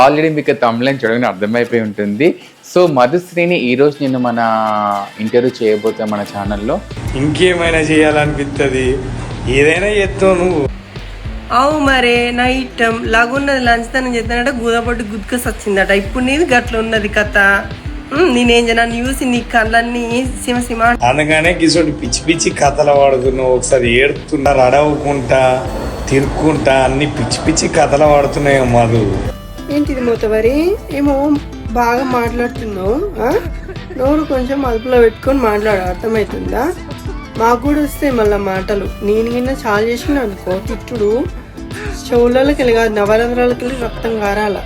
Already మీకు తమిళం చూడగానే అర్థమైపోయి ఉంటుంది. సో మధుశ్రీని ఈ రోజు నేను మన ఇంటర్వ్యూ చేయబోతాం మన ఛానల్లో ఇంకేమైనా చేయాలనిపిస్తుంది ఏదైనా చేస్తావు నువ్వు. అవు మరే నా ఇట్టం లాగున్నది లంచ్తనం చేస్తానంటే గూదపట్టు గుద్దుకొసి వచ్చిందట ఇప్పుడు నీది గట్ల ఉన్నది కథ నేనేం చేయను నన్ను చూసి నీ కళ్ళన్నీ సిమ సిమ. అనగానే గిసోటి పిచ్చి పిచ్చి కథలు వాడుతున్నావు. ఒకసారి ఏడుతున్నా అడవుకుంటా తిరుక్కుంటా అన్ని పిచ్చి పిచ్చి కథలు వాడుతున్నాయి మధు ఏంటిది మూతవరి? ఏమో బాగా మాట్లాడుతున్నావు నోరు కొంచెం అదుపులో పెట్టుకొని మాట్లాడు అర్థమవుతుందా మాకు కూడా వస్తాయి మళ్ళీ మాటలు. నేను కింద చాలా చేసిన అనుకో తిట్టుడు. చెవులకి వెళ్ళి కాదు నవరంధ్రాలకి వెళ్ళి రక్తం కారాల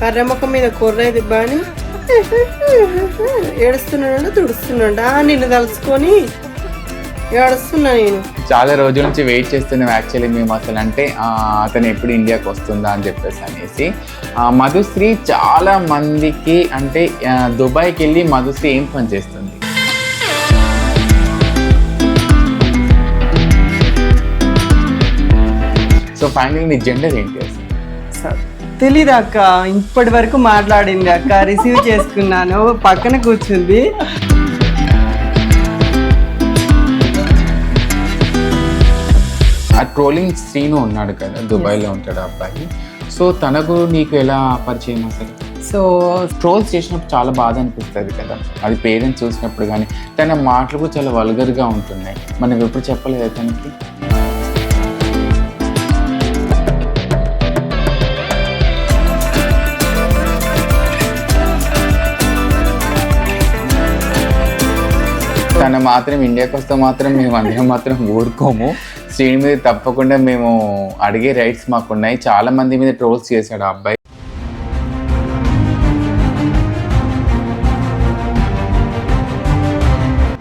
కర్రమ్మకం మీద కొర్ర దిబ్బా అని. ఏడుస్తున్నాడు తుడుస్తున్నాడా నిన్ను తలుచుకొని. ఏడుస్తున్నా నేను. చాలా రోజుల నుంచి వెయిట్ చేస్తున్నాం యాక్చువల్లీ మేము అసలు అంటే ఆ, అతను ఎప్పుడు ఇండియాకి వస్తుందా అని చెప్పేసి అనేసి. ఆ, మధుశ్రీ చాలా మందికి అంటే దుబాయ్కి వెళ్ళి మధుశ్రీ ఏం పని చేస్తుంది? సో ఫైనల్ నీ జెండర్ ఏంటి అసలు? తెలీదు అక్క? ఇప్పటి వరకు మాట్లాడింది అక్క రిసీవ్ చేసుకున్నాను. పక్కన కూర్చుంది. ట్రోలింగ్ శ్రీను ఉన్నాడు కదా దుబాయ్లో ఉంటాడు అబ్బాయి. సో తనకు నీకు ఎలా పరిచయం అసలు? సో ట్రోల్స్ చేసినప్పుడు చాలా బాధ అనిపిస్తుంది కదా. అది పేరెంట్స్ చూసినప్పుడు కానీ తన మాటలు కూడా చాలా వల్గర్గా ఉంటున్నాయి. మనం ఎప్పుడు చెప్పలేదు తనకి? తను మాత్రం ఇండియాకి వస్తే మాత్రం మేము అందరం మాత్రం ఊరుకోము. శ్రీని మీద తప్పకుండా మేము అడిగే రైట్స్ మాకున్నాయి. చాలా మంది మీద ట్రోల్స్ చేశాడు ఆ అబ్బాయి.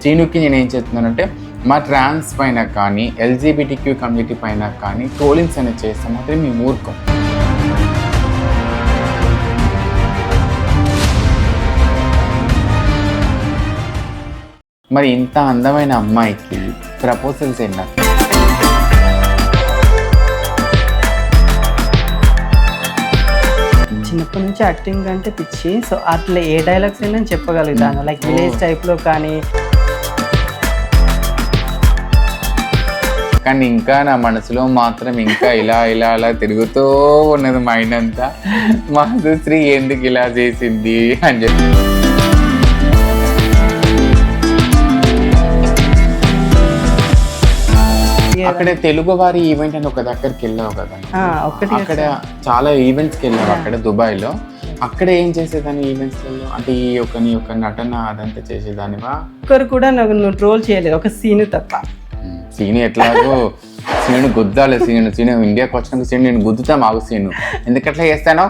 శ్రీనుకి నేను ఏం చెప్తున్నానంటే మా ట్రాన్స్ పైన కానీ ఎల్జీబీటీక్యూ కమ్యూనిటీ పైన కానీ ట్రోలింగ్స్ అనేది చేస్తాం మాత్రం మీ మూర్ఖం. మరి ఇంత అందమైన అమ్మాయికి ప్రపోజల్స్ ఏంటంటే చిన్నప్పటి నుంచి యాక్టింగ్ అంటే పిచ్చి. సో అట్లా ఏ డైలాగ్స్ అయినా చెప్పగలుగుతాను. లైక్ విలేజ్ టైప్లో కానీ. కానీ ఇంకా నా మనసులో మాత్రం ఇంకా ఇలా ఇలా అలా తిరుగుతూ ఉన్నది మైండ్ అంతా. మాధుశ్రీ ఎందుకు ఇలా చేసింది అని చెప్పి. అక్కడ తెలుగు వారి ఈవెంట్ అని ఒక దగ్గరికి వెళ్ళావు కదా. ఆ, ఒక్కటి అక్కడ చాలా ఈవెంట్స్కి వెళ్ళావు అక్కడ దుబాయ్లో. అక్కడ ఏం చేసేదాన్ని ఈవెంట్స్లలో అంటే ఈ యొక్క నీ యొక్క నటన అదంతా చేసేదానివా? ఒక్కరు కూడా నాకు నువ్వు ట్రోల్ చేయలేదు ఒక సీన్ తప్ప. సీను ఎట్లాగో? సీను గుద్దాలి సీను సీను ఇండియాకి వచ్చినాక సీను నేను గుద్దుతా మాకు సీను. ఎందుకట్లా చేస్తాను?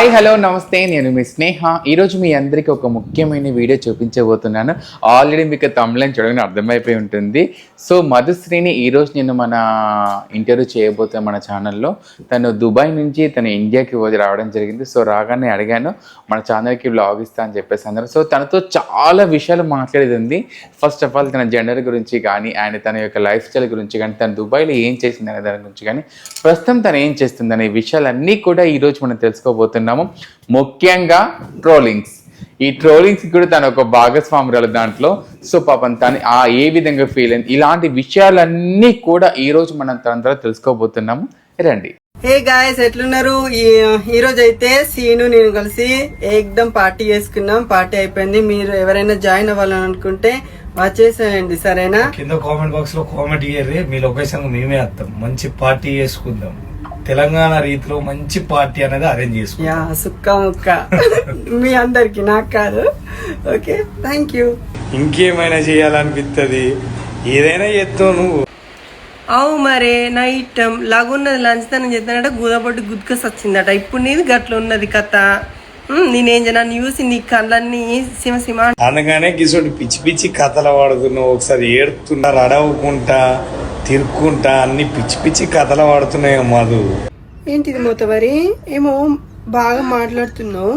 హాయ్ హలో నమస్తే. నేను మీ స్నేహ. ఈరోజు మీ అందరికీ ఒక ముఖ్యమైన వీడియో చూపించబోతున్నాను. ఆల్రెడీ మీకు తమిళం చూడగానే అర్థమైపోయి ఉంటుంది. సో మధుశ్రీని ఈరోజు నేను మన ఇంటర్వ్యూ చేయబోతాను మన ఛానల్లో తను దుబాయ్ నుంచి తను ఇండియాకి రావడం జరిగింది. సో రాగానే అడిగాను మన ఛానల్కి బ్లాగ్ ఇస్తా అని చెప్పేసి అన్నారు. సో తనతో చాలా విషయాలు మాట్లాడేది ఉంది. ఫస్ట్ ఆఫ్ ఆల్ తన జెండర్ గురించి కానీ అండ్ తన యొక్క లైఫ్ స్టైల్ గురించి కానీ తను దుబాయ్లో ఏం చేసింది అనే దాని గురించి కానీ ప్రస్తుతం తను ఏం చేస్తుంది అనే విషయాలన్నీ కూడా ఈరోజు మనం తెలుసుకోబోతున్నాము ముఖ్యంగా ట్రోలింగ్స్. ఈ ట్రోలింగ్స్ కూడా తన ఒక భాగస్వామురాలు దాంట్లో సో పాపం తను ఆ ఏ విధంగా ఫీల్ అయింది ఇలాంటి విషయాలన్నీ కూడా ఈ రోజు మనం తన ద్వారా తెలుసుకోబోతున్నాము. రండి. హే గాయస్ ఎట్లున్నారు? ఈ- ఈ రోజు అయితే సీను నేను కలిసి ఏకదం పార్టీ చేసుకున్నాం. పార్టీ అయిపోయింది. మీరు ఎవరైనా జాయిన్ అవ్వాలని అనుకుంటే వచ్చేసేయండి సరేనా? కింద కామెంట్ బాక్స్లో కామెంట్ ఇయ్యర్రి. మీ లొకేషన్ మేమే వస్తాం. మంచి పార్టీ చేసుకుందాం. తెలంగాణ రీతిలో మంచి పార్టీ అనేది అరేంజ్ చేసుకుందాం యా సుక్క ముక్క. మీ అందరికి నాకు కాదు. ఓకే థ్యాంక్ యూ ఇంకేమైనా చేయాలనిపిస్తుంది ఏదైనా చేస్తావు నువ్వు. అవు మరే నా ఇట్టం లాగున్నది లంచ్తనం చేస్తానంటే గూదపట్టు గుద్దుకొసి వచ్చిందట ఇప్పుడు నీది గట్ల ఉన్నది కథ. నేనేం చేయను నన్ను చూసి నీ కళ్ళన్నీ సిమ సిమ. అనగానే గిసోటి పిచ్చి పిచ్చి కథలు వాడుతున్నావు. ఒకసారి ఏడుతున్నా అడవుకుంటా తిరుక్కుంటా అన్ని పిచ్చి పిచ్చి కథలు పడుతున్నాయి మధు. ఏంటిది మూతవరి? ఏమో బాగా మాట్లాడుతున్నావు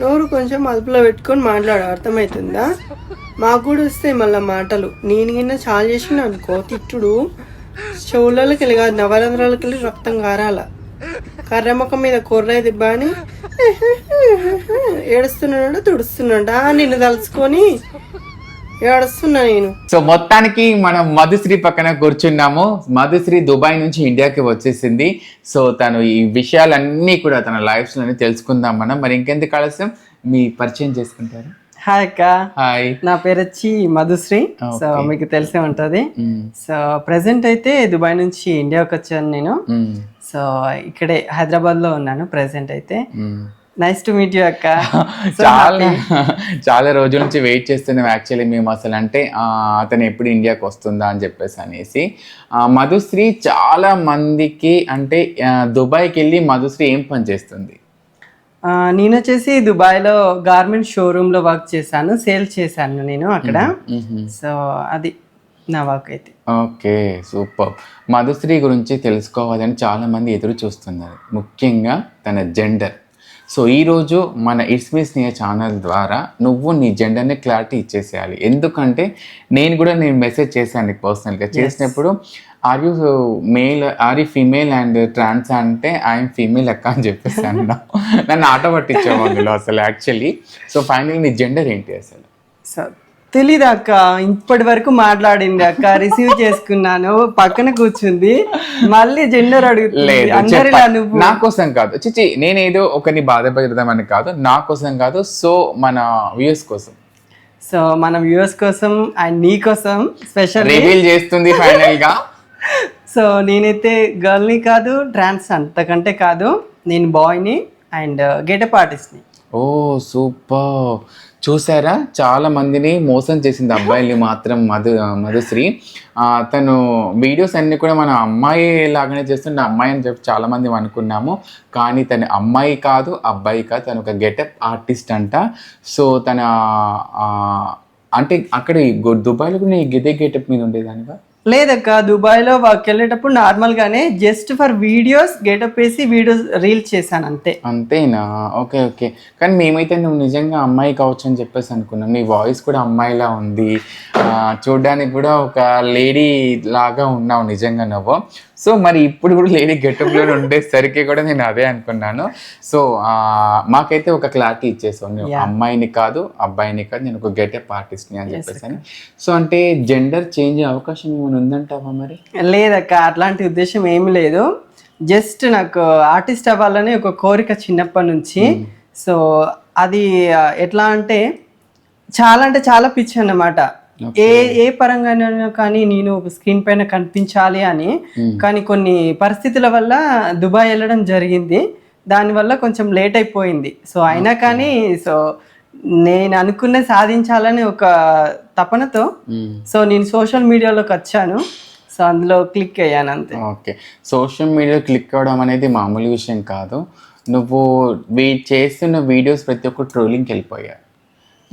నోరు కొంచెం అదుపులో పెట్టుకొని మాట్లాడు అర్థమవుతుందా మాకు కూడా వస్తాయి మళ్ళీ మాటలు. నేను కింద చాలా చేసిన అనుకో తిట్టుడు. చెవులకి వెళ్ళి కాదు నవరంధ్రాలకి వెళ్ళి రక్తం కారాల కర్ర ముఖం మీద కొర్ర దిబ్బా అని ఏడుస్తున్నాడు తుడుస్తున్నాడా నిన్ను తలుచుకొని. ఏడుస్తున్నా నేను. సో మొత్తానికి మనం మధుశ్రీ పక్కన కూర్చున్నాము. మధుశ్రీ దుబాయ్ నుంచి ఇండియాకి వచ్చేసింది. సో తను ఈ విషయాలన్నీ కూడా తన లైఫ్స్లోనే తెలుసుకుందాం మనం. మరి ఇంకెందుకు ఆలస్యం? మీ పరిచయం చేసుకుంటారు. హాయ్ అక్క. హాయ్. నా పేరు వచ్చి మధుశ్రీ. సో. మీకు తెలిసే ఉంటది. సో ప్రెసెంట్ అయితే దుబాయ్ నుంచి ఇండియాకి వచ్చాను నేను. సో ఇక్కడే హైదరాబాద్లో ఉన్నాను ప్రెసెంట్ అయితే. నైస్ టు మీట్ యూ అక్క. చాలా. చాలా రోజుల నుంచి వెయిట్ చేస్తున్నాం యాక్చువల్లీ మేము అసలు అంటే అతను ఎప్పుడు ఇండియాకి వస్తుందా అని చెప్పేసి అనేసి. మధుశ్రీ చాలా మందికి అంటే దుబాయ్కి వెళ్ళి మధుశ్రీ ఏం పని చేస్తుంది? నేను వచ్చేసి దుబాయ్లో గార్మెంట్ షోరూమ్లో వర్క్ చేశాను సేల్ చేశాను నేను అక్కడ. సో అది నా వర్క్ అయితే. Okay super. మధుశ్రీ గురించి తెలుసుకోవాలని చాలా మంది ఎదురు చూస్తున్నారు. ముఖ్యంగా తన జెండర్ సో ఈరోజు మన ఇట్స్ మీ స్నేహ ఛానల్ ద్వారా నువ్వు నీ జెండర్ని క్లారిటీ ఇచ్చేసేయాలి. ఎందుకంటే నేను కూడా నేను మెసేజ్ చేశాను నీకు పర్సనల్గా చేసినప్పుడు are you male are you female and trans అంటే ఐఎమ్ ఫీమేల్ అక్క అని చెప్పేసాను నన్ను ఆట పట్టించావు అందులో అసలు యాక్చువల్లీ సో ఫైనల్ నీ జెండర్ ఏంటి అసలు? సో తెలీదు అక్క ఇప్పటి వరకు మాట్లాడింది అక్క. రిసీవ్ చేసుకున్నాను. పక్కన కూర్చుంది. మళ్ళీ జెండర్ అడుగుతుంది. నా కోసం కాదు. చిచి నేనేదో ఒకరిని బాధ పెడదామని కాదు. నా కోసం కాదు. సో మన వ్యూస్ కోసం. సో మన వ్యూవర్స్ కోసం అండ్ నీ కోసం స్పెషల్ రివీల్ చేస్తుంది ఫైనల్గా సో నేనైతే గర్ల్ని కాదు ట్రాన్స్ అంతకంటే కాదు. నేను బాయ్ని అండ్ గెటప్ ఆర్టిస్ట్ని. Oh super. చూసారా? చాలా మందిని మోసం చేసింది అబ్బాయిని మాత్రం మధు మధుశ్రీ. తను వీడియోస్ అన్ని కూడా మన అమ్మాయి లాగానే చేస్తుంటే అమ్మాయి అని చెప్పి చాలా మంది అనుకున్నాము. కానీ తన అమ్మాయి కాదు అబ్బాయి కాదు. తను ఒక గెటప్ ఆర్టిస్ట్ అంట. సో తన అంటే అక్కడ ఈ దుబాయ్లో కూడా ఈ గిదే గెటప్ మీద ఉండేదానిగా లేదక్క దుబాయ్లో వర్క్ వెళ్ళేటప్పుడు నార్మల్గానే జస్ట్ ఫర్ వీడియోస్ గెటప్ వేసి వీడియోస్ రీల్స్ చేశాను అంతే. అంతేనా? Okay okay. కానీ మేమైతే నువ్వు నిజంగా అమ్మాయి కావచ్చు అని చెప్పేసి అనుకున్నాం. నీ వాయిస్ కూడా అమ్మాయిలా ఉంది. చూడడానికి చూడ్డానికి కూడా ఒక లేడీ లాగా ఉన్నావు నిజంగా నువ్వు. సో మరి ఇప్పుడు కూడా లేడీ గెటప్లో ఉండేసరికి కూడా నేను అదే అనుకున్నాను. సో మాకైతే ఒక క్లారిటీ Yeah. అమ్మాయిని కాదు అబ్బాయిని కాదు నేను ఒక గెటప్ ఆర్టిస్ట్ని అని చెప్పేసి సో అంటే జెండర్ చేంజ్ అవకాశం ఏమైనా ఉందంటావా మరి? లేదక్క అట్లాంటి ఉద్దేశం ఏమీ లేదు. జస్ట్ నాకు ఆర్టిస్ట్ అవ్వాలని ఒక కోరిక చిన్నప్పటి నుంచి. సో అది ఎట్లా అంటే చాలా అంటే చాలా పిచ్చి అన్నమాట. ఏ ఏ పరంగానైనా కానీ నేను స్క్రీన్ పైన కనిపించాలి అని కానీ కొన్ని పరిస్థితుల వల్ల దుబాయ్ వెళ్ళడం జరిగింది. దానివల్ల కొంచెం లేట్ అయిపోయింది. సో అయినా కానీ సో నేను అనుకున్న సాధించాలని ఒక తపనతో సో నేను సోషల్ మీడియాలోకి వచ్చాను. సో అందులో క్లిక్ అయ్యాను అంతే. ఓకే సోషల్ మీడియా క్లిక్ అవ్వడం అనేది మామూలు విషయం కాదు. నువ్వు చేస్తున్న వీడియోస్ ప్రతి ఒక్క ట్రోలింగ్కి వెళ్ళిపోయారు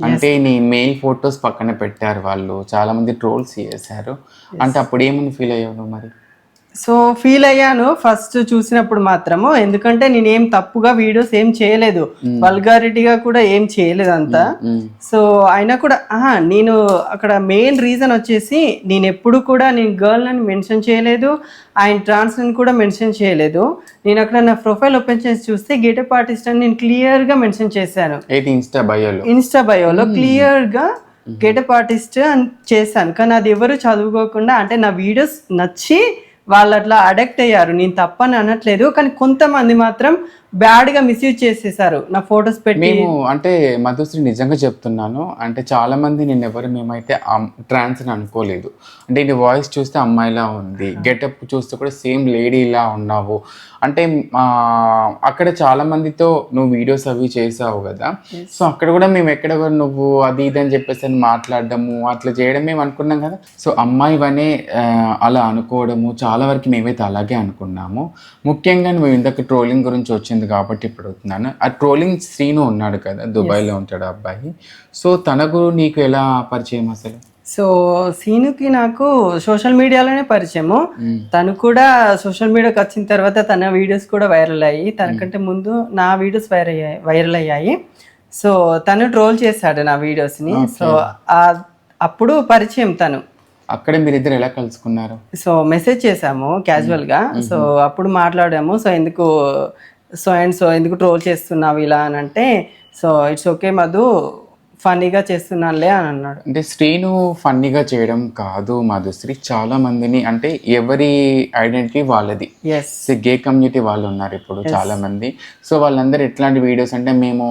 అంటే నీ మెయిల్ ఫొటోస్ పక్కన పెట్టారు వాళ్ళు. చాలా మంది ట్రోల్స్ చేశారు. అంటే అప్పుడు ఏమని ఫీల్ అయ్యావు మరి? సో ఫీల్ అయ్యాను ఫస్ట్ చూసినప్పుడు మాత్రము. ఎందుకంటే నేను ఏం తప్పుగా వీడియోస్ ఏం చేయలేదు. వల్గారిటీగా కూడా ఏం చేయలేదు అంతా. సో అయినా కూడా నేను అక్కడ మెయిన్ రీజన్ వచ్చేసి నేను ఎప్పుడు కూడా నేను గర్ల్ అని మెన్షన్ చేయలేదు. ఆయన ట్రాన్స్ అని కూడా మెన్షన్ చేయలేదు. నేను అక్కడ నా ప్రొఫైల్ ఓపెన్ చేసి చూస్తే గెటప్ ఆర్టిస్ట్ అని నేను క్లియర్గా మెన్షన్ చేశాను. ఇన్స్టా బయోలో? ఇన్స్టా బయోలో క్లియర్గా గెటప్ ఆర్టిస్ట్ అని చేశాను. కానీ అది ఎవరు చదువుకోకుండా అంటే నా వీడియోస్ నచ్చి వాళ్ళు అట్లా అడక్ట్ అయ్యారు. నేను తప్పని అనట్లేదు కానీ కొంతమంది మాత్రం బ్యాడ్గా మిస్యూజ్ చేసేసారు. నా ఫొటోస్ పెట్టి మేము అంటే మధుశ్రీ నిజంగా చెప్తున్నాను. అంటే చాలా మంది నేను ఎవరు మేమైతే ట్రాన్స్ అని అనుకోలేదు. అంటే నీ వాయిస్ చూస్తే అమ్మాయిలా ఉంది. గెటప్ చూస్తే కూడా సేమ్ లేడీలా ఉన్నావు. అంటే అక్కడ చాలా మందితో నువ్వు వీడియోస్ అవి చేసావు కదా. సో అక్కడ కూడా మేము ఎక్కడ కూడా నువ్వు అది ఇది అని చెప్పేసి అని మాట్లాడడము అట్లా చేయడం మేము అనుకున్నాం కదా. సో అమ్మాయివనే ఆ, అలా అనుకోవడము చాలా వరకు మేమైతే అలాగే అనుకున్నాము. ముఖ్యంగా నువ్వు ఇందాక ట్రోలింగ్ గురించి వచ్చింది కాబట్టి ఇప్పుడు అవుతున్నాను ఆ ట్రోలింగ్ శ్రీను ఉన్నాడు కదా దుబాయ్లో ఉంటాడు అబ్బాయి. సో తనకు నీకు ఎలా పరిచయం అసలు? సో సీనుకి నాకు సోషల్ మీడియాలోనే పరిచయము. తను కూడా సోషల్ మీడియాకి వచ్చిన తర్వాత తన వీడియోస్ కూడా వైరల్ అయ్యి తనకంటే ముందు నా వీడియోస్ వైరల్ అయ్యాయి వైరల్ అయ్యాయి. సో తను ట్రోల్ చేశాడు నా వీడియోస్ని. సో అప్పుడు పరిచయం తను. అక్కడే మీరిద్దరు ఎలా కలుసుకున్నారు? సో మెసేజ్ చేసాము క్యాజువల్గా సో అప్పుడు మాట్లాడాము. సో ఎందుకు సో అండ్ సో ఎందుకు ట్రోల్ చేస్తున్నావు ఇలా అని అంటే సో ఇట్స్ ఓకే మధు ఫన్నీగా చేస్తున్నానులే అని అన్నాడు. అంటే శ్రీను ఫన్నీగా చేయడం కాదు మధుశ్రీ చాలా మందిని అంటే ఎవరి ఐడెంటిటీ వాళ్ళది. ఎస్ గే కమ్యూనిటీ వాళ్ళు ఉన్నారు ఇప్పుడు చాలా మంది. సో వాళ్ళందరూ ఎట్లాంటి వీడియోస్ అంటే మేము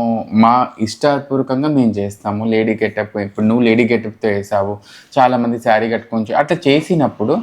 మా ఇష్టపూర్వకంగా మేము చేస్తాము. లేడీ గెటప్ ఇప్పుడు నువ్వు లేడీ గెటప్తో వేసావు చాలా మంది శారీ కట్టుకొని అట్లా చేసినప్పుడు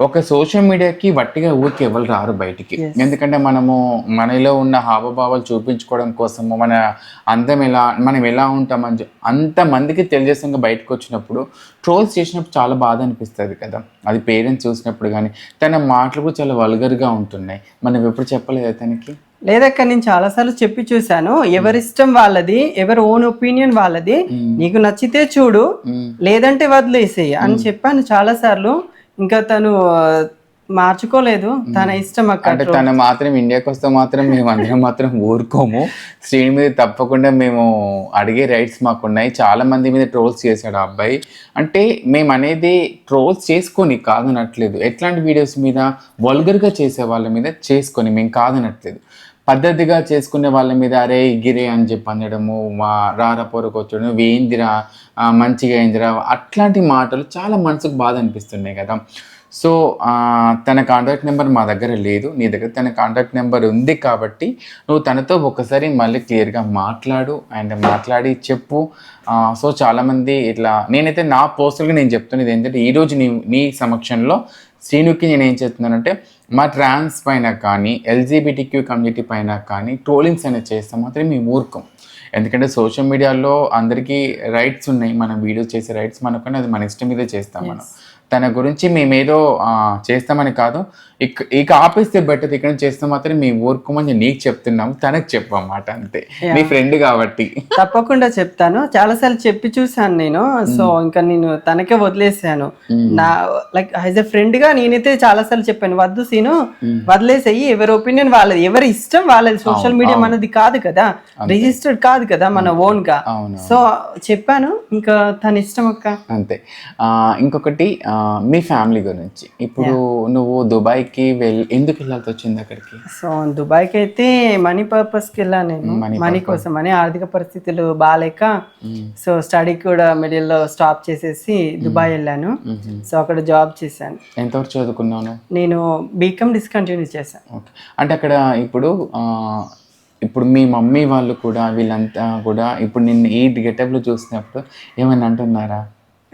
ఒక సోషల్ మీడియాకి వట్టిగా ఊరికి ఎవరు రారు బయటికి. ఎందుకంటే మనము మనలో ఉన్న హావభావాలు చూపించుకోవడం కోసము మన అందం ఎలా మనం ఎలా ఉంటామని చె- అంత మందికి తెలియజేసంగా బయటకు వచ్చినప్పుడు ట్రోల్స్ చేసినప్పుడు చాలా బాధ అనిపిస్తుంది కదా. అది పేరెంట్స్ చూసినప్పుడు కానీ తన మాటలు కూడా చాలా వల్గర్గా ఉంటున్నాయి. మనం ఎప్పుడు చెప్పలేదు అతనికి లేదక్క నేను చాలాసార్లు చెప్పి చూశాను. ఎవరి ఇష్టం వాళ్ళది ఎవరి ఓన్ ఒపీనియన్ వాళ్ళది. నీకు నచ్చితే చూడు లేదంటే వదిలేసేయి అని చెప్పాను చాలాసార్లు ఇంకా తను మార్చుకోలేదు. తన ఇష్టం అంటే తను మాత్రం ఇండియాకి వస్తే మాత్రం మేము అందరం మాత్రం ఊరుకోము. శ్రీని మీద తప్పకుండా మేము అడిగే రైట్స్ మాకున్నాయి. చాలా మంది మీద ట్రోల్స్ చేశాడు ఆ అబ్బాయి. అంటే మేము అనేది ట్రోల్స్ చేసుకొని కాదనట్లేదు. ఎట్లాంటి వీడియోస్ మీద వల్గర్గా చేసే వాళ్ళ మీద చేసుకొని మేము కాదనట్లేదు. పద్ధతిగా చేసుకునే వాళ్ళ మీద అరే గిరే అని చెప్పి అనడము మా రారా పొరకొచ్చడం వేయిందిరా మంచిగా అయిందిరా అట్లాంటి మాటలు చాలా మనసుకు బాధ అనిపిస్తున్నాయి కదా. సో తన కాంటాక్ట్ నెంబర్ మా దగ్గర లేదు. నీ దగ్గర తన కాంటాక్ట్ నెంబర్ ఉంది కాబట్టి నువ్వు తనతో ఒకసారి మళ్ళీ క్లియర్గా మాట్లాడు అండ్ మాట్లాడి చెప్పు. సో చాలామంది ఇట్లా నేనైతే నా పర్సనల్గా నేను చెప్తున్నది ఏంటంటే ఈరోజు నీ నీ సమక్షంలో శ్రీనుకి నేను ఏం చెప్తున్నానంటే మా ట్రాన్స్ పైన కానీ ఎల్జీబీటీక్యూ కమ్యూనిటీ పైన కానీ ట్రోలింగ్స్ అనేది చేస్తే మాత్రం మేము మూర్ఖం ఎందుకంటే సోషల్ మీడియాలో అందరికీ రైట్స్ ఉన్నాయి. మనం వీడియో చేసే రైట్స్ మనకు అది మన ఇష్టం మీద చేస్తాం మనం. తన గురించి మేమేదో చేస్తామని కాదు. ఇక ఇక ఆపేస్తే బెటర్ ఇక్కడ చేస్తే మాత్రం మేము ఊరుకోమని నీకు చెప్తున్నాము తనకు చెప్పమాట అంతే. నీ ఫ్రెండ్ కాబట్టి. తప్పకుండా చెప్తాను. చాలాసార్లు చెప్పి చూసాను నేను. సో ఇంకా నేను తనకే వదిలేసాను నా లైక్ యాజ్ ఎ ఫ్రెండ్గా నేనైతే చాలాసార్లు చెప్పాను. వద్దు సీను వదిలేసేయి. ఎవరి ఒపీనియన్ వాళ్ళది. ఎవరి ఇష్టం వాళ్ళది. సోషల్ మీడియా మనది కాదు కదా. రిజిస్టర్డ్ కాదు కదా మన ఓన్గా సో చెప్పాను. ఇంకా తన ఇష్టం అక్క. అంతే. ఇంకొకటి మీ ఫ్యామిలీ గురించి. ఇప్పుడు నువ్వు దుబాయ్కి వెళ్ళి ఎందుకు వెళ్ళాల్సి వచ్చింది అక్కడికి? సో దుబాయ్కి అయితే మనీ పర్పస్కి వెళ్ళాను నేను మనీ కోసం అని ఆర్థిక పరిస్థితులు బాగాలేక సో స్టడీ కూడా మిడిల్లో స్టాప్ చేసేసి దుబాయ్ వెళ్ళాను. సో అక్కడ జాబ్ చేశాను. ఎంతవరకు చదువుకున్నాను నేను బీకామ్ డిస్కంటిన్యూ చేశాను అంటే అక్కడ ఇప్పుడు ఇప్పుడు మీ మమ్మీ వాళ్ళు కూడా వీళ్ళంతా కూడా ఇప్పుడు నిన్ను ఈ గెటప్లో చూసినప్పుడు ఏమైనా అంటున్నారా?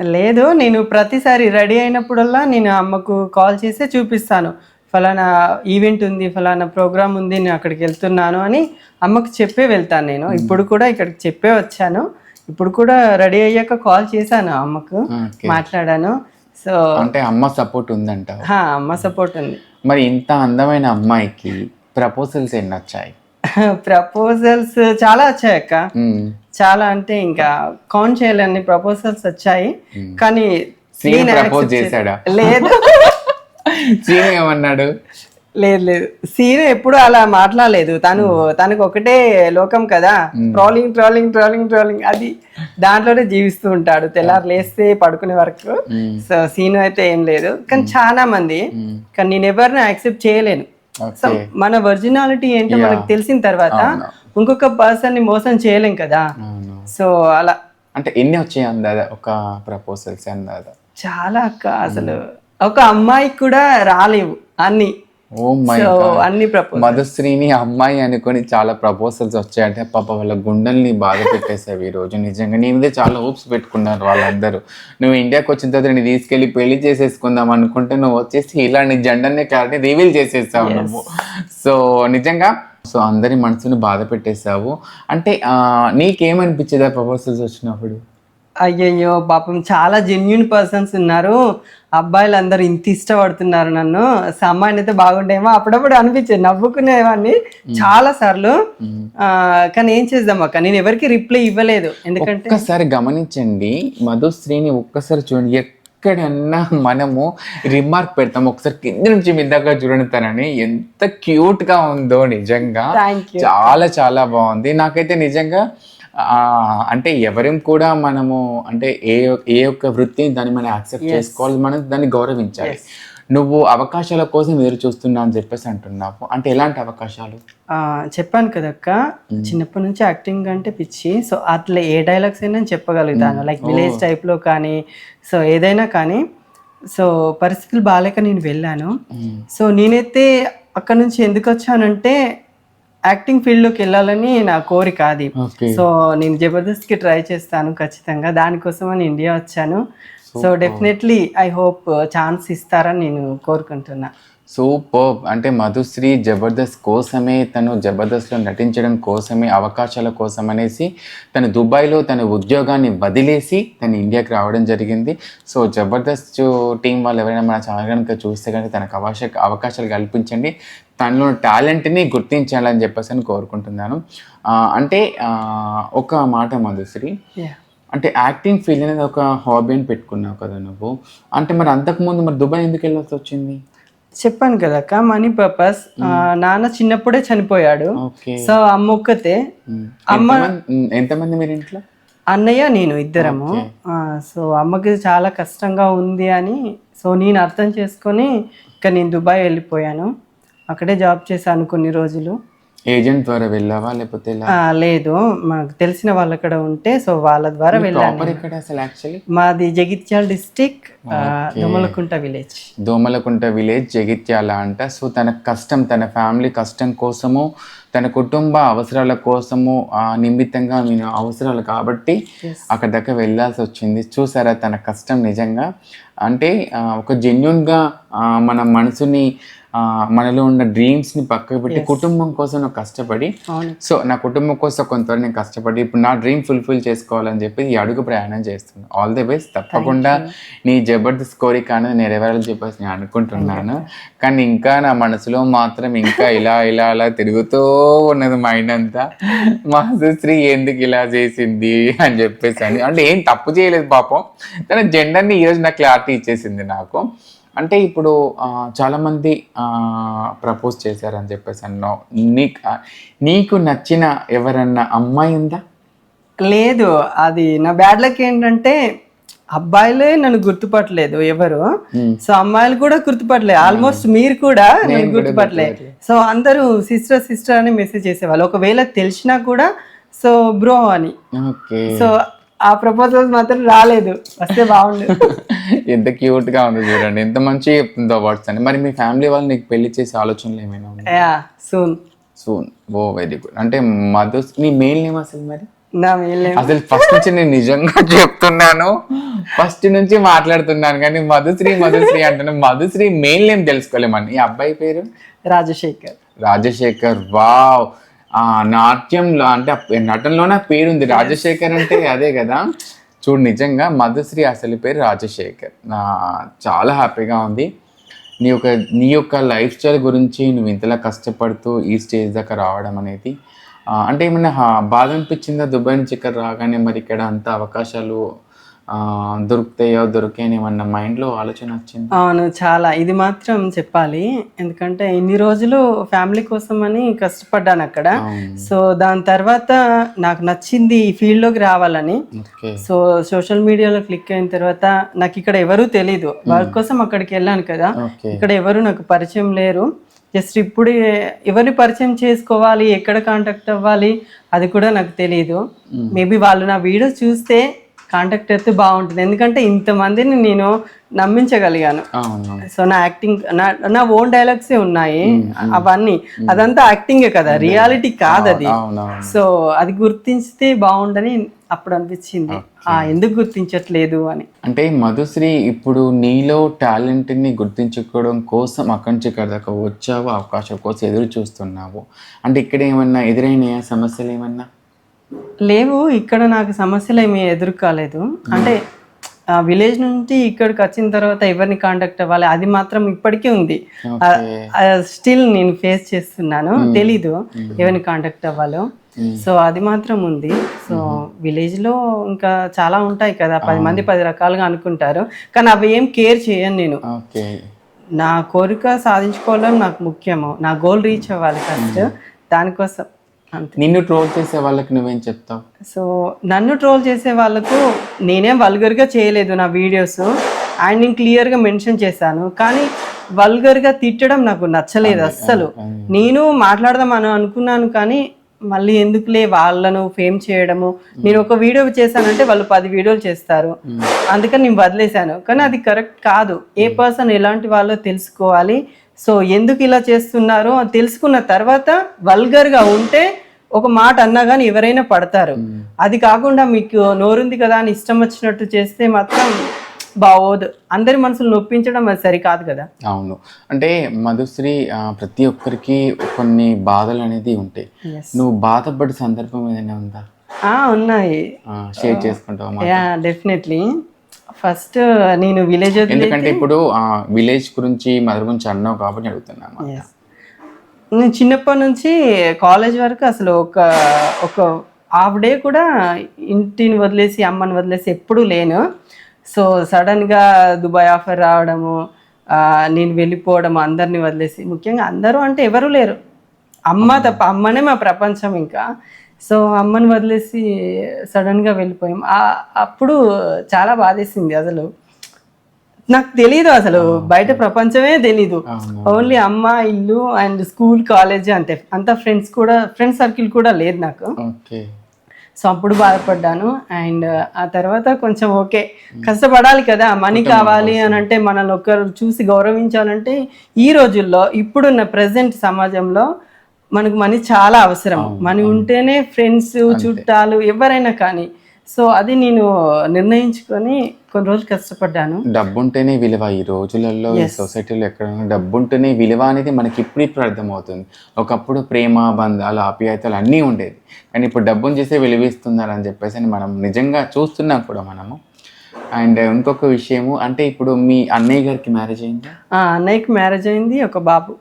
లేదు నేను ప్రతిసారి రెడీ అయినప్పుడల్లా నేను అమ్మకు కాల్ చేసి చూపిస్తాను. ఫలానా ఈవెంట్ ఉంది ఫలానా ప్రోగ్రామ్ ఉంది నేను అక్కడికి వెళ్తున్నాను అని అమ్మకు చెప్పే వెళ్తాను నేను. ఇప్పుడు కూడా ఇక్కడికి చెప్పే వచ్చాను. ఇప్పుడు కూడా రెడీ అయ్యాక కాల్ చేశాను అమ్మకు మాట్లాడాను. సో అంటే అమ్మ సపోర్ట్ ఉందంట హా, అమ్మ సపోర్ట్ ఉంది. మరి ఇంత అందమైన అమ్మాయికి ప్రపోజల్స్ ఎన్ని వచ్చాయి? ప్రపోజల్స్ చాలా వచ్చాయి అక్క మ్మ్. చాలా అంటే ఇంకా కౌంట్ చేయలేని ప్రపోజల్స్ వచ్చాయి. కానీ శ్రీను నేను ప్రపోజ్ చేశాడా? లేదు. శ్రీను ఏమన్నాడు? లేదు లేదు. సీను ఎప్పుడు అలా మాట్లాడలేదు. తను తనకు ఒకటే లోకం కదా. ట్రోలింగ్ ట్రోలింగ్ ట్రోలింగ్ ట్రోలింగ్ అది దాంట్లోనే జీవిస్తూ ఉంటాడు. తెల్లారు లేస్తే పడుకునే వరకు. సో సీను అయితే ఏం లేదు. కానీ చాలా మంది కానీ నేను ఎవరిని యాక్సెప్ట్ చేయలేను. సో మన ఒరిజినాలిటీ ఏంటో మనకు తెలిసిన తర్వాత ఇంకొక పర్సన్ని మోసం చేయలేం కదా. సో అలా. అంటే ఎన్ని వచ్చాయి అందాదా? ఒక ప్రపోజల్స్ అందాదా? చాలా అక్క అసలు ఒక అమ్మాయికి కూడా రాలేవు అన్ని. సో అన్ని ప్రపోజ్ మధుశ్రీని అమ్మాయి అనుకొని చాలా ప్రపోజల్స్ వచ్చాయంటే పాప వాళ్ళ గుండెల్ని బాధ పెట్టేసావు ఈ రోజు. నిజంగా నీ మీదే చాలా హోప్స్ పెట్టుకున్నారు వాళ్ళందరూ. నువ్వు ఇండియాకి వచ్చిన తర్వాత నేను తీసుకెళ్ళి పెళ్ళి చేసేసుకుందాం అనుకుంటే నువ్వు వచ్చేసి ఇలా నీ జెండర్ని క్లారిటీ రివీల్ చేసేసావు నువ్వు. సో నిజంగా సో అందరి మనసుని బాధ పెట్టేశావు. అంటే నీకేమనిపించేది ఆ ప్రపోజల్స్ వచ్చినప్పుడు? అయ్యయ్యో పాపం చాలా జెన్యున్ పర్సన్స్ ఉన్నారు. అబ్బాయిలు అందరూ ఇంత ఇష్టపడుతున్నారు నన్ను. అయితే బాగుండేమో అప్పుడప్పుడు అనిపించేది నవ్వుకునేవాడిని చాలా సార్లు. కానీ ఏం చేద్దాం అక్క? నేను ఎవరికి రిప్లై ఇవ్వలేదు. ఎందుకంటే ఒక్కసారి గమనించండి మధుశ్రీని ఒక్కసారి చూడండి ఎక్కడన్నా మనము రిమార్క్ పెడతాం ఒకసారి కింద నుంచి మీ దగ్గర చూడండి తనని. ఎంత క్యూట్గా ఉందో నిజంగా. చాలా చాలా బాగుంది. నాకైతే నిజంగా అంటే ఎవరిం కూడా మనము అంటే ఏ ఏ ఒక్క వృత్తిని దాన్ని మనం యాక్సెప్ట్ చేసుకోవాలి మనం దాన్ని గౌరవించాలి. నువ్వు అవకాశాల కోసం ఎదురు చూస్తున్నా అని చెప్పేసి అంటున్నావు. అంటే ఎలాంటి అవకాశాలు? చెప్పాను కదక్క. చిన్నప్పటి నుంచి యాక్టింగ్ అంటే పిచ్చి. సో అట్లా ఏ డైలాగ్స్ అయినా చెప్పగలుగుతాను. లైక్ విలేజ్ టైప్లో కానీ సో ఏదైనా కానీ. సో పరిస్థితులు బాగాలేక నేను వెళ్ళాను. సో నేనైతే అక్కడ నుంచి ఎందుకు వచ్చానంటే యాక్టింగ్ ఫీల్డ్లోకి వెళ్ళాలని నా కోరిక అది. సో నేను జబర్దస్త్కి ట్రై చేస్తాను ఖచ్చితంగా. దానికోసమని ఇండియా వచ్చాను. So definitely I hope chance ఇస్తారని నేను కోరుకుంటున్నా. సూపర్. అంటే మధుశ్రీ జబర్దస్త్ కోసమే తను జబర్దస్త్లో నటించడం కోసమే అవకాశాల కోసం అనేసి తను దుబాయ్లో తన ఉద్యోగాన్ని వదిలేసి తను ఇండియాకి రావడం జరిగింది. సో జబర్దస్త్ టీం వాళ్ళు ఎవరైనా మన ఛానల్ కనుక చూస్తే కనుక తనకు అవకాశ అవకాశాలు కల్పించండి. తనలో టాలెంట్ని గుర్తించాలని చెప్పేసి అని కోరుకుంటున్నాను. అంటే ఒక మాట మధుశ్రీ. అంటే యాక్టింగ్ ఫీల్డ్ అనేది ఒక హాబీ అని పెట్టుకున్నావు కదా నువ్వు. అంటే మరి అంతకుముందు మరి దుబాయ్ ఎందుకు వెళ్ళాల్సి వచ్చింది? చెప్పాను కదక్క మనీ పర్పస్ నాన్న చిన్నప్పుడే చనిపోయాడు. సో అమ్మ ఒక్కతే. ఎంతమంది ఎంతమంది మీరు ఇంట్లో? అన్నయ్య నేను ఇద్దరము. సో అమ్మకి చాలా కష్టంగా ఉంది అని సో నేను అర్థం చేసుకొని ఇక నేను దుబాయ్ వెళ్ళిపోయాను. అక్కడే జాబ్ చేశాను కొన్ని రోజులు. ఏజెంట్ ద్వారా వెళ్ళావా లేకపోతే లేదు. మాకు తెలిసిన వాళ్ళు అక్కడ ఉంటే సో వాళ్ళ ద్వారా వెళ్ళాను మాది Jagtial district Domalakunta village Domalakunta village Jagtial అంట. సో తన కష్టం తన ఫ్యామిలీ కష్టం కోసము తన కుటుంబ అవసరాల కోసము ఆ నిమిత్తంగా నేను అవసరాలు కాబట్టి అక్కడ దాకా వెళ్ళాల్సి వచ్చింది. చూసారా తన కష్టం నిజంగా? అంటే ఒక జెన్యున్గా మన మనసుని మనలో ఉన్న డ్రీమ్స్ని పక్కకు పెట్టి కుటుంబం కోసం కష్టపడి సో నా కుటుంబం కోసం కొంత నేను కష్టపడి ఇప్పుడు నా డ్రీమ్ ఫుల్ఫిల్ చేసుకోవాలని చెప్పి ఈ అడుగు ప్రయాణం చేస్తున్నాను ఆల్ ది బెస్ట్ తప్పకుండా నీ జబర్దస్త్ కోరిక అనేది నెరవేరాలని చెప్పేసి నేను అనుకుంటున్నాను. కానీ ఇంకా నా మనసులో మాత్రం ఇంకా ఇలా ఇలా ఇలా తిరుగుతూ ఉన్నది మైండ్ అంతా. మా శ్రీ ఎందుకు ఇలా చేసింది? అని చెప్పేసి అంటే ఏం తప్పు చేయలేదు పాపం. తన జెండర్ని ఈరోజు నాకు క్లారిటీ ఇచ్చేసింది నాకు. అంటే ఇప్పుడు ఆ, చాలా మంది ప్రపోజ్ చేశారని చెప్పేసి అన్నావు. నీకు నీకు నచ్చిన ఎవరన్నా అమ్మాయి ఉందా? లేదు. అది నా బ్యాడ్ లక్ ఏంటంటే అబ్బాయిలే నన్ను గుర్తుపట్టలేదు ఎవరు. సో అమ్మాయిలు కూడా గుర్తుపట్టలేదు ఆల్మోస్ట్ మీరు కూడా నన్ను గుర్తుపట్టలేదు. సో అందరూ సిస్టర్ సిస్టర్ అని మెసేజ్ చేసేవాళ్ళు. ఒకవేళ తెలిసినా కూడా సో బ్రో అని. ఓకే. సో ఆ ప్రపోజల్స్ మాత్రం రాలేదు. వస్తే బాగుండు. ఎంత క్యూట్గా ఉంది చూడండి. ఎంత మంచిగా చెప్తుందో వర్డ్స్ అని మరి మీ ఫ్యామిలీ వాళ్ళు నీకు పెళ్ళి చేసే ఆలోచనలు ఏమైనా ఉన్నాయి? Yeah soon soon oh very good అంటే మధు నీ మెయిల్ నేమ్ అసలు మరి? నా మేలే అసలు ఫస్ట్ నుంచి నేను నిజంగా చెప్తున్నాను. ఫస్ట్ నుంచి మాట్లాడుతున్నాను కానీ మధుశ్రీ మధుశ్రీ అంటున్నాను మధుశ్రీ మెయిల్ నేమ్ తెలుసుకోలేమని. ఈ అబ్బాయి పేరు? రాజశేఖర్. రాజశేఖర్. వావ్. నాట్యంలో అంటే నటనలోనే ఆ పేరు ఉంది రాజశేఖర్ అంటే అదే కదా. చూడు నిజంగా మధుశ్రీ అసలు పేరు రాజశేఖర్. నా చాలా హ్యాపీగా ఉంది. నీ యొక్క నీ యొక్క లైఫ్ స్టైల్ గురించి నువ్వు ఇంతలా కష్టపడుతూ ఈ స్టేజ్ దాకా రావడం అనేది అంటే ఏమన్నా హా- బాధ అనిపించిందా? దుబాయ్ నుంచి ఇక్కడ రాగానే మరి ఇక్కడ అంత అవకాశాలు దొరుకుతాయో దొరికాయని ఏమన్నా మైండ్లో ఆలోచన వచ్చింది? అవును చాలా. ఇది మాత్రం చెప్పాలి. ఎందుకంటే ఇన్ని రోజులు ఫ్యామిలీ కోసం అని కష్టపడ్డాను అక్కడ. సో దాని తర్వాత నాకు నచ్చింది ఈ ఫీల్డ్లోకి రావాలని. సో సోషల్ మీడియాలో క్లిక్ అయిన తర్వాత నాకు ఇక్కడ ఎవరూ తెలీదు. వర్క్ కోసం అక్కడికి వెళ్ళాను కదా. ఇక్కడ ఎవరు నాకు పరిచయం లేరు. జస్ట్ ఇప్పుడు ఎవరిని పరిచయం చేసుకోవాలి ఎక్కడ కాంటాక్ట్ అవ్వాలి అది కూడా నాకు తెలియదు మేబీ వాళ్ళు నా వీడియో చూస్తే కాంటాక్ట్ అయితే బాగుంటుంది. ఎందుకంటే ఇంతమందిని నేను నమ్మించగలిగాను. అవును సో నా యాక్టింగ్ నా నా ఓన్ డైలాగ్సే ఉన్నాయి. అవన్నీ. అదంతా యాక్టింగే కదా. రియాలిటీ కాదు అది. సో అది గుర్తించితే బాగుండని అప్పుడు అనిపించింది. ఆ ఎందుకు గుర్తించట్లేదు అని. అంటే మధుశ్రీ ఇప్పుడు నీలో టాలెంట్ని గుర్తించుకోవడం కోసం అక్కడి నుంచి ఇక్కడ దాకా వచ్చావు? అవకాశం కోసం ఎదురు చూస్తున్నావు. అంటే ఇక్కడ ఏమన్నా ఎదురైన సమస్యలు ఏమన్నా? లేవు ఇక్కడ నాకు సమస్యలు ఏమి ఎదురు కాలేదు అంటే విలేజ్ నుంచి ఇక్కడికి వచ్చిన తర్వాత ఎవరిని కాంటాక్ట్ అవ్వాలి అది మాత్రం ఇప్పటికీ ఉంది. స్టిల్ నేను ఫేస్ చేస్తున్నాను తెలీదు ఎవరిని కాంటాక్ట్ అవ్వాలో. సో అది మాత్రం ఉంది. సో విలేజ్లో ఇంకా చాలా ఉంటాయి కదా పది మంది పది రకాలుగా అనుకుంటారు. కానీ అవి ఏం కేర్ చేయను నేను. నా కోరిక సాధించుకోవడం నాకు ముఖ్యము. నా గోల్ రీచ్ అవ్వాలి ఫస్ట్ దానికోసం నిన్ను ట్రోల్ చేసే వాళ్ళకి నువ్వేం చెప్తావు? సో నన్ను ట్రోల్ చేసే వాళ్ళకు నేనేం వల్గర్గా చేయలేదు నా వీడియోస్ అండ్ నేను క్లియర్గా మెన్షన్ చేశాను. కానీ వల్గర్గా తిట్టడం నాకు నచ్చలేదు అస్సలు. నేను మాట్లాడదామని అనుకున్నాను కానీ మళ్ళీ ఎందుకులే వాళ్ళను ఫేమ్ చేయడము. నేను ఒక వీడియో చేశానంటే వాళ్ళు పది వీడియోలు చేస్తారు. అందుకని నేను వదిలేశాను. కానీ అది కరెక్ట్ కాదు. ఏ పర్సన్ ఎలాంటి వాళ్ళో తెలుసుకోవాలి. సో ఎందుకు ఇలా చేస్తున్నారో తెలుసుకున్న తర్వాత వల్గర్గా ఉంటే ఒక మాట అన్నా కానీ ఎవరైనా పడతారు. అది కాకుండా మీకు నోరుంది కదా అని ఇష్టం వచ్చినట్టు చేస్తే మాత్రం బాగోదు అందరి మనసులు నొప్పించడం అది సరికాదు కదా. అవును. అంటే మధుశ్రీ ప్రతి ఒక్కరికి కొన్ని బాధలు అనేది ఉంటాయి. నువ్వు బాధపడే సందర్భం ఏదైనా ఉందా? ఉన్నాయి. షేర్ చేసుకుంటావా డెఫినెట్లీ. ఫస్ట్ నేను విలేజ్ ఎందుకంటే ఇప్పుడు విలేజ్ గురించి మదర్ గురించి అన్నావు కాబట్టి అడుగుతున్నాను నేను చిన్నప్పటి నుంచి కాలేజ్ వరకు అసలు ఒక ఒక హాఫ్ డే కూడా ఇంటిని వదిలేసి అమ్మని వదిలేసి ఎప్పుడూ లేను. సో సడన్గా దుబాయ్ ఆఫర్ రావడము నేను వెళ్ళిపోవడం అందరిని వదిలేసి. ముఖ్యంగా అందరూ అంటే ఎవరు లేరు. అమ్మ తప్ప అమ్మనే మా ప్రపంచం ఇంకా. సో అమ్మని వదిలేసి సడన్గా వెళ్ళిపోయాం. ఆ- అప్పుడు చాలా బాధేసింది అసలు. నాకు తెలీదు అసలు. బయట ప్రపంచమే తెలీదు. ఓన్లీ అమ్మ ఇల్లు అండ్ స్కూల్ కాలేజ్ అంతే. అంత ఫ్రెండ్స్ కూడా ఫ్రెండ్ సర్కిల్ కూడా లేదు నాకు. సో అప్పుడు బాధపడ్డాను. అండ్ ఆ తర్వాత కొంచెం ఓకే. కష్టపడాలి కదా. మనీ కావాలి అని అంటే మనల్ని ఒకరు చూసి గౌరవించాలంటే ఈ రోజుల్లో ఇప్పుడున్న ప్రజెంట్ సమాజంలో మనకు మనీ చాలా అవసరం. మనీ ఉంటేనే ఫ్రెండ్స్ చుట్టాలు ఎవరైనా కానీ. సో అది నేను నిర్ణయించుకొని కొన్ని రోజులు కష్టపడ్డాను. డబ్బు ఉంటేనే విలువ. ఈ రోజులలో ఈ సొసైటీలో ఎక్కడ డబ్బు ఉంటేనే విలువ అనేది మనకి ఇప్పుడు ఇప్పుడు అర్థమవుతుంది. ఒకప్పుడు ప్రేమ బంధాలు ఆప్యాయతలు అన్నీ ఉండేది కానీ ఇప్పుడు డబ్బును చేసే విలువిస్తున్నారు అని చెప్పేసి మనం నిజంగా చూస్తున్నాం కూడా మనము. అండ్ ఇంకొక విషయము అంటే ఇప్పుడు మీ అన్నయ్య గారికి మ్యారేజ్ అయిందా? అన్నయ్యకి మ్యారేజ్ అయింది ఒక బాబు.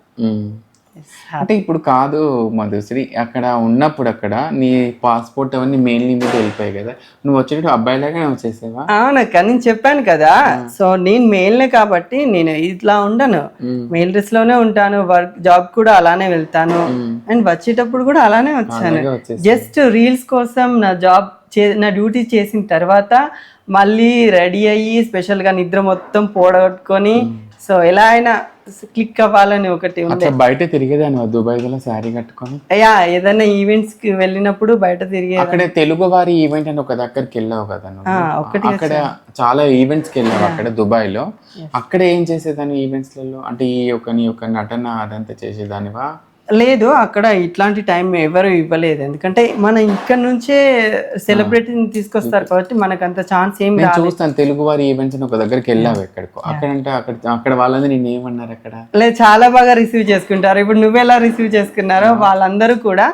అంటే ఇప్పుడు కాదు మధుశ్రీ అక్కడ ఉన్నప్పుడు అక్కడ నీ పాస్పోర్ట్ అవన్నీ మెయిన్లీ మీద వెళ్ళిపోయాయి కదా. నువ్వు వచ్చేటప్పుడు అబ్బాయిలాగా వచ్చేసావా అవునక్క నేను చెప్పాను కదా. సో నేను మెయిల్నే కాబట్టి నేను ఇట్లా ఉండను. మెయిల్ డ్రెస్లోనే ఉంటాను వర్క్ జాబ్ కూడా అలానే వెళ్తాను. అండ్ వచ్చేటప్పుడు కూడా అలానే వచ్చాను. జస్ట్ రీల్స్ కోసం నా జాబ్ చే నా డ్యూటీ చేసిన తర్వాత మళ్ళీ రెడీ అయ్యి స్పెషల్గా నిద్ర మొత్తం పోడగొట్టుకొని సో ఎలా అయినా క్లిక్ అవ్వాలని ఒకటి ఉంది బయట తిరిగేదాన్ని దుబాయ్లో శారీ కట్టుకొని. అయ్యా ఏదైనా ఈవెంట్స్కి వెళ్ళినప్పుడు బయట తిరిగే అక్కడ తెలుగు వారి ఈవెంట్ అని ఒక దగ్గరికి వెళ్ళావు కదా. ఒకటి అక్కడ చాలా ఈవెంట్స్కి వెళ్ళావు అక్కడ దుబాయ్లో అక్కడ ఏం చేసేదాన్ని ఈవెంట్స్లలో? అంటే ఈ ఒక నీ యొక్క నటన అదంతా చేసేదానివా? లేదు అక్కడ ఇట్లాంటి టైం ఎవరు ఇవ్వలేదు. ఎందుకంటే మన ఇక్కడ నుంచే సెలబ్రిటీని తీసుకొస్తారు కాబట్టి మనకు అంత ఛాన్స్ ఏం నేను రాలేదు. చూస్తాను తెలుగు వారి ఈవెంట్స్ ఒక దగ్గరికి వెళ్ళావు ఎక్కడికో. అక్కడంటే అక్కడ అక్కడ వాళ్ళని నేను ఏమన్నారు అక్కడ? లేదు చాలా బాగా రిసీవ్ చేసుకుంటారు. ఇప్పుడు నువ్వెలా రిసీవ్ చేసుకున్నారో వాళ్ళందరూ కూడా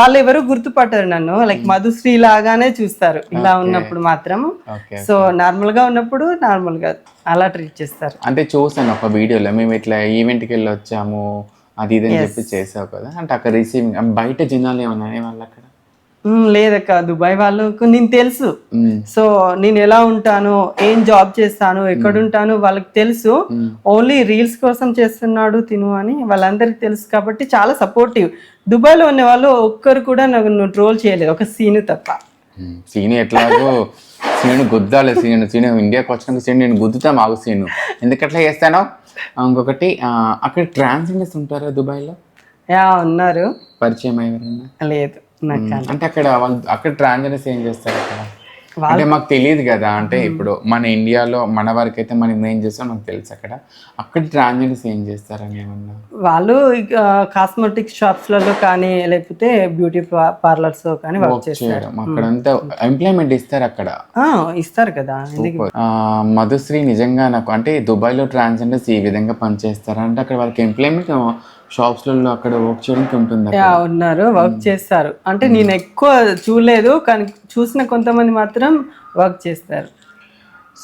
వాళ్ళు ఎవరు గుర్తుపట్టరు నన్ను. లైక్ మధుశ్రీ లాగానే చూస్తారు. ఇలా ఉన్నప్పుడు మాత్రం సో నార్మల్గా ఉన్నప్పుడు నార్మల్గా అలా ట్రీట్ చేస్తారు. అంటే చూసాను ఒక వీడియోలో మేము ఇట్లా ఈవెంట్కి వెళ్ళి వచ్చాము అది ఇది అని చెప్పి చేసావు కదా? అంటే అక్కడ రిసీవింగ్ బయట జనాలు ఏమన్నా అనేవాళ్ళు అక్కడ? "ఉమ్, లేదక్క దుబాయ్ వాళ్ళకు నేను తెలుసు. సో నేను ఎలా ఉంటాను ఏం జాబ్ చేస్తాను ఎక్కడుంటాను వాళ్ళకి తెలుసు. ఓన్లీ రీల్స్ కోసం చేస్తున్నాడు తిను అని వాళ్ళందరికీ తెలుసు కాబట్టి చాలా సపోర్టివ్ దుబాయ్లో ఉన్న వాళ్ళు ఒక్కరు కూడా నన్ను ట్రోల్ చేయలేదు ఒక సీను తప్ప. సీను ఎట్లాగో? సీను గుద్దాలి సీను సీను ఇండియాకి వచ్చినాక సీను నేను గుద్దుతా మాకు సీను ఎందుకట్లా చేస్తానో? ఇంకొకటి అక్కడ ట్రాన్స్జెండర్స్ ఉంటారా దుబాయ్లో? యా ఉన్నారు. పరిచయం ఎవరైనా లేదు నాకు. అంటే అక్కడ వాళ్ళు అక్కడ ట్రాన్స్జెండర్స్ ఏం చేస్తారు అక్కడ? అంటే మాకు తెలియదు కదా అంటే ఇప్పుడు మన ఇండియాలో మన వరకు అయితే మనం ఏం చేస్తాం నాకు తెలుసు అక్కడ. అక్కడ ట్రాన్స్జెండర్స్ ఏం చేస్తారని ఏమన్నా? వాళ్ళు కాస్మెటిక్ షాప్స్లలో కానీ లేకపోతే బ్యూటీ పార్లర్స్ కానీ వర్క్ చేస్తారు. అక్కడంతా ఎంప్లాయ్మెంట్ ఇస్తారు అక్కడ. ఇస్తారు కదా మధుశ్రీ నిజంగా నాకు అంటే దుబాయ్లో ట్రాన్స్జెండర్స్ ఈ విధంగా పనిచేస్తారు? అంటే అక్కడ వాళ్ళకి ఎంప్లాయ్మెంట్ షాప్స్లలో అక్కడ వర్క్ చేయడానికి ఉంటుంది ఉన్నారు వర్క్ చేస్తారు. అంటే నేను ఎక్కువ చూడలేదు కానీ చూసిన కొంతమంది మాత్రం వర్క్ చేస్తారు.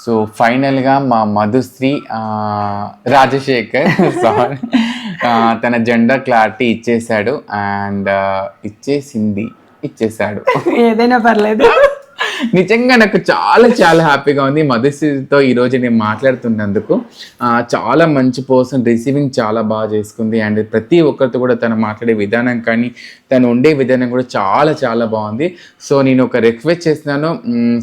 సో ఫైనల్గా మా మధుశ్రీ రాజశేఖర్ తన జెండర్ క్లారిటీ ఇచ్చేసాడు అండ్ ఇచ్చేసింది ఇచ్చేసాడు ఏదైనా పర్లేదు. నిజంగా నాకు చాలా చాలా హ్యాపీగా ఉంది. మధుశ్రీతో ఈరోజు నేను మాట్లాడుతున్నందుకు. చాలా మంచి పర్సన్ రిసీవింగ్ చాలా బాగా చేసుకుంది. అండ్ ప్రతి ఒక్కరితో కూడా తను మాట్లాడే విధానం కానీ తను ఉండే విధానం కూడా చాలా చాలా బాగుంది. సో నేను ఒక రిక్వెస్ట్ చేస్తున్నాను.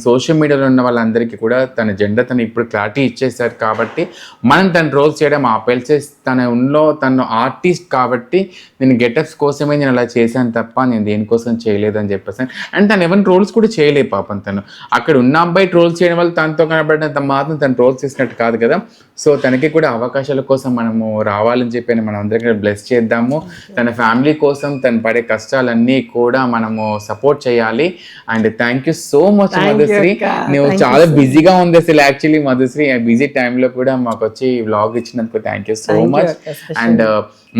సోషల్ మీడియాలో ఉన్న వాళ్ళందరికీ కూడా తన జెండా తను ఇప్పుడు క్లారిటీ ఇచ్చేసారు కాబట్టి మనం తను రోల్స్ చేయడం ఆపేల్చేసి తన ఉన్నో తను ఆర్టిస్ట్ కాబట్టి నేను గెటప్స్ కోసమే నేను అలా చేశాను తప్ప నేను దేనికోసం చేయలేదు అని. చెప్పేసాను అండ్ తను ఎవరిని రోల్స్ కూడా చేయలేదు పాపం తను. అక్కడ ఉన్న అబ్బాయి ట్రోల్స్ చేయడం వల్ల తనతో కనబడినంత మాత్రం తను ట్రోల్స్ చేసినట్టు కాదు కదా. సో తనకి కూడా అవకాశాల కోసం మనము రావాలని చెప్పి మనం అందరికీ బ్లెస్ చేద్దాము. తన ఫ్యామిలీ కోసం తను పడే కష్టాలన్నీ కూడా మనము సపోర్ట్ చేయాలి. And thank you so much Madhusri. నువ్వు చాలా బిజీగా ఉంది అసలు యాక్చువల్లీ మధుశ్రీ. బిజీ టైంలో కూడా మాకు వచ్చి వ్లాగ్ ఇచ్చినందుకు thank you so much. And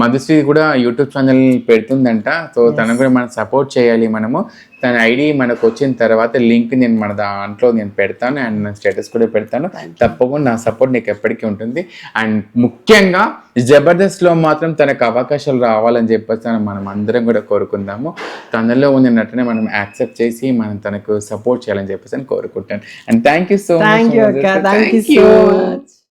Madhusri కూడా యూట్యూబ్ ఛానల్ పెడుతుందంట. సో తను కూడా మనం సపోర్ట్ చేయాలి మనము. తన ఐడి మనకు వచ్చిన తర్వాత లింక్ నేను మన దాంట్లో నేను పెడతాను అండ్ నా స్టేటస్ కూడా పెడతాను. తప్పకుండా నా సపోర్ట్ నీకు ఎప్పటికీ ఉంటుంది. అండ్ ముఖ్యంగా జబర్దస్త్లో మాత్రం తనకు అవకాశాలు రావాలని చెప్పేసి మనం అందరం కూడా కోరుకుందాము. తనలో ఉన్న నటన మనం యాక్సెప్ట్ చేసి మనం తనకు సపోర్ట్ చేయాలని చెప్పేసి అని కోరుకుంటాను. And thank you so much